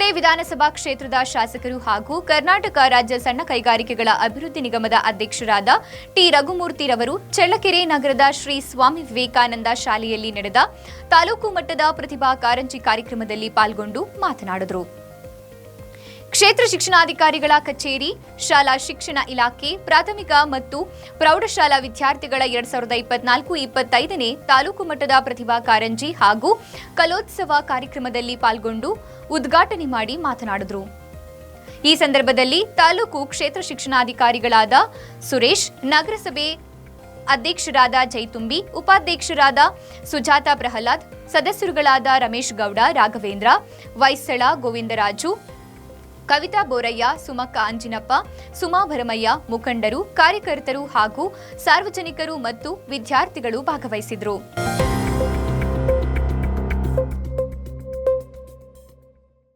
ವಿಧಾನಸಭಾ ಕ್ಷೇತ್ರದ ಶಾಸಕರು ಹಾಗೂ ಕರ್ನಾಟಕ ರಾಜ್ಯ ಸಣ್ಣ ಕೈಗಾರಿಕೆಗಳ ಅಭಿವೃದ್ಧಿ ನಿಗಮದ ಅಧ್ಯಕ್ಷರಾದ ಟಿ. ರಘುಮೂರ್ತಿರವರು ಚಳ್ಳಕೆರೆ ನಗರದ ಶ್ರೀ ಸ್ವಾಮಿ ವಿವೇಕಾನಂದ ಶಾಲೆಯಲ್ಲಿ ನಡೆದ ತಾಲೂಕು ಮಟ್ಟದ ಪ್ರತಿಭಾ ಕಾರಂಜಿ ಕಾರ್ಯಕ್ರಮದಲ್ಲಿ ಪಾಲ್ಗೊಂಡು ಮಾತನಾಡಿದರು. ಕ್ಷೇತ್ರ ಶಿಕ್ಷಣಾಧಿಕಾರಿಗಳ ಕಚೇರಿ, ಶಾಲಾ ಶಿಕ್ಷಣ ಇಲಾಖೆ, ಪ್ರಾಥಮಿಕ ಮತ್ತು ಪ್ರೌಢಶಾಲಾ ವಿದ್ಯಾರ್ಥಿಗಳ ಎರಡ್ ಸಾವಿರದ ಇಪ್ಪತ್ನಾಲ್ಕು ಇಪ್ಪತ್ತೈದನೇ ತಾಲೂಕು ಮಟ್ಟದ ಪ್ರತಿಭಾ ಕಾರಂಜಿ ಹಾಗೂ ಕಲೋತ್ಸವ ಕಾರ್ಯಕ್ರಮದಲ್ಲಿ ಪಾಲ್ಗೊಂಡು ಉದ್ಘಾಟನೆ ಮಾಡಿ ಮಾತನಾಡಿದರು. ಈ ಸಂದರ್ಭದಲ್ಲಿ ತಾಲೂಕು ಕ್ಷೇತ್ರ ಶಿಕ್ಷಣಾಧಿಕಾರಿಗಳಾದ ಸುರೇಶ್, ನಗರಸಭೆ ಅಧ್ಯಕ್ಷರಾದ ಜೈತುಂಬಿ, ಉಪಾಧ್ಯಕ್ಷರಾದ ಸುಜಾತ ಪ್ರಹ್ಲಾದ್, ಸದಸ್ಯರುಗಳಾದ ರಮೇಶ್ ಗೌಡ, ರಾಘವೇಂದ್ರ, ವೈಸಳ, ಗೋವಿಂದರಾಜು ಕವಿತಾ ಬೋರಯ್ಯ ಸುಮಕ್ಕ ಅಂಜಿನಪ್ಪ ಸುಮಾಭರಮಯ್ಯ ಮುಖಂಡರು ಕಾರ್ಯಕರ್ತರು ಹಾಗೂ ಸಾರ್ವಜನಿಕರು ಮತ್ತು ವಿದ್ಯಾರ್ಥಿಗಳು ಭಾಗವಹಿಸಿದರು.